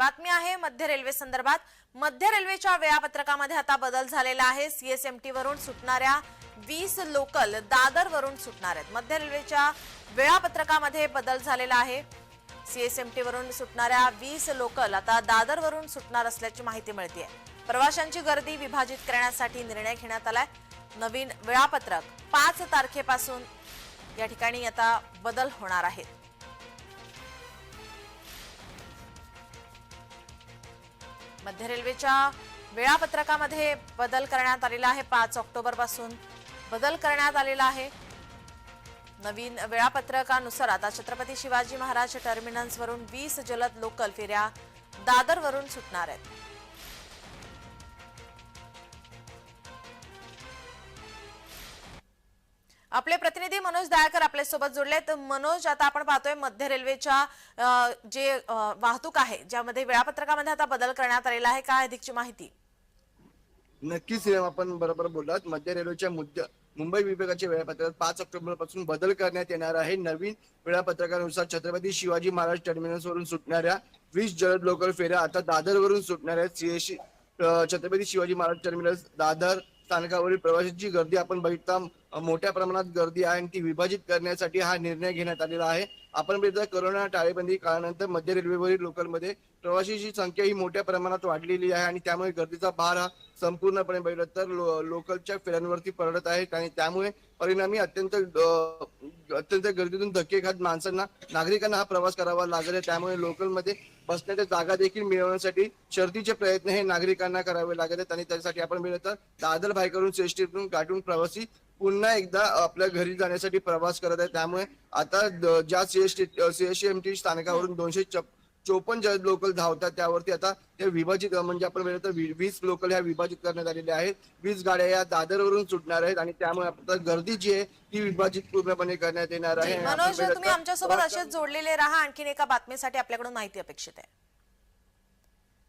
बातमी आहे मध्य रेल्वे संदर्भात. मध्य रेल्वेच्या वेळापत्रकामध्ये आता बदल झालेला आहे. सीएसएमटी वरून सुटणाऱ्या वीस लोकल दादर वरून सुटणार आहेत. मध्य रेल्वेच्या वेळापत्रकामध्ये बदल झालेला आहे. सीएसएमटी वरून सुटणाऱ्या वीस लोकल आता दादर वरून सुटणार असल्याची माहिती मिळते प्रवाशांची गर्दी विभाजित करण्यासाठी निर्णय घेण्यात आलाय. नवीन वेळापत्रक पाच तारखेपासून या ठिकाणी आता बदल होणार आहेत. मध्य रेल्वेच्या वेळापत्रकामध्ये बदल करण्यात आलेला आहे. पाच ऑक्टोबरपासून बदल करण्यात आलेला आहे. नवीन वेळापत्रकानुसार आता छत्रपती शिवाजी महाराज टर्मिनल्सवरून वीस जलद लोकल फेऱ्या दादरवरून सुटणार आहेत. आपले प्रतिनिधी मनोज दयाकर आपल्यासोबत जोडले तर मनोज आता आपण पाहतोय मध्य रेल्वेच्या जे वाहतूक आहे ज्यामध्ये वेळापत्रकामध्ये आता बदल करण्यात आलेला आहे. काय अधिकची माहिती? नक्कीच आपण बरोबर बोललात. मध्य रेल्वेच्या मुद्द्या मुंबई विभागाच्या वेळापत्रकात पाच ऑक्टोबरपासून बदल करण्यात येणार आहे. नवीन वेळापत्रकानुसार छत्रपती शिवाजी महाराज टर्मिनस वरून सुटणाऱ्या वीस जलद लोकल फेऱ्या आता दादर वरून सुटणाऱ्या छत्रपती शिवाजी महाराज टर्मिनस दादर स्थानकावरील प्रवाशांची गर्दी आपण बघता मोठ्या प्रमाणात गर्दी आहे आणि ती विभाजित करण्यासाठी हा निर्णय घेण्यात आलेला आहे. आपण बघितलं कोरोना टाळेबंदी काळानंतर मध्य रेल्वेवरील लोकलमध्ये प्रवाशांची संख्या ही मोठ्या प्रमाणात वाढलेली आहे आणि त्यामुळे गर्दीचा भार हा संपूर्णपणे बघितलं तर लो- लोकलच्या फेऱ्यांवरती पडत आहे आणि त्यामुळे परिणामी अत्यंत अत्यंत गर्दीतून धक्के खात माणसांना नागरिकांना हा प्रवास करावा लागत आहे. त्यामुळे लोकलमध्ये बसण्याच्या जागा देखील मिळवण्यासाठी शर्तीचे प्रयत्न हे नागरिकांना करावे लागत आहेत. आणि त्यासाठी आपण मिळत तर दादर भायकरून श्रेष्ठीतून गाठून प्रवासी पुन्हा एकदा आपल्या घरी जाण्यासाठी प्रवास करत आहे. त्यामुळे आता ज्या सीएसटी सीएसएमटी स्थानकावरून दोनशे चोपन्न जलद लोकल धावतात त्यावरती आता ते विभाजित म्हणजे आपण तर वी- वीस लोकल ह्या विभाजित करण्यात आलेल्या आहेत. वीस गाड्या या दादरवरून सुटणार आहेत आणि त्यामुळे आता गर्दी जी आहे ती विभाजित पूर्णपणे करण्यात येणार आहे. मनोज तुम्ही आमच्यासोबत असेच जोडलेले राहा. आणखीन एका बातमीसाठी आपल्याकडून माहिती अपेक्षित आहे.